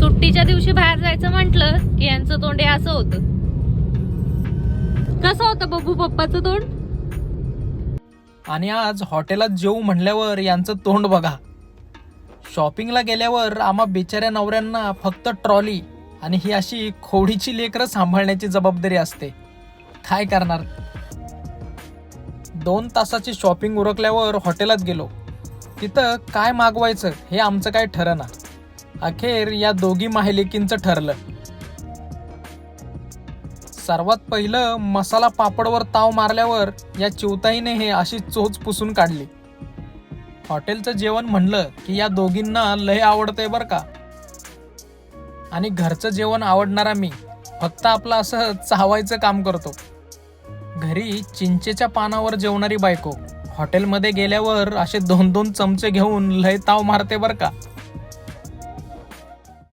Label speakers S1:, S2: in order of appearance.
S1: सुट्टीच्या दिवशी बाहेर जायचं म्हटलं की यांचं तोंड हे असं होतं. कसं होतं बबू पप्पाचं तोंड?
S2: आणि आज हॉटेलात जेऊ म्हणल्यावर यांचं तोंड बघा. शॉपिंगला गेल्यावर आम्हा बिचाऱ्या नवऱ्यांना फक्त ट्रॉली आणि ही अशी खोडीची लेकरं सांभाळण्याची जबाबदारी असते. काय करणार? दोन तासाची शॉपिंग उरकल्यावर हॉटेलात गेलो. तिथं काय मागवायचं हे आमचं काय ठरणार अखेर या दोघी माहिलेकींचं ठरलं. सर्वात पहिलं मसाला पापडवर ताव मारल्यावर या चिवताईने हे अशी चोच पुसून काढली. हॉटेलचं जेवण म्हणलं की या दोघींना लय आवडतंय बरं का. आणि घरचं जेवण आवडणारा मी फक्त आपलं असं चावायचं काम करतो. घरी चिंचेच्या पानावर जेवणारी बायको हॉटेलमध्ये गेल्यावर असे दोन दोन चमचे घेऊन लय ताव मारते बरं का.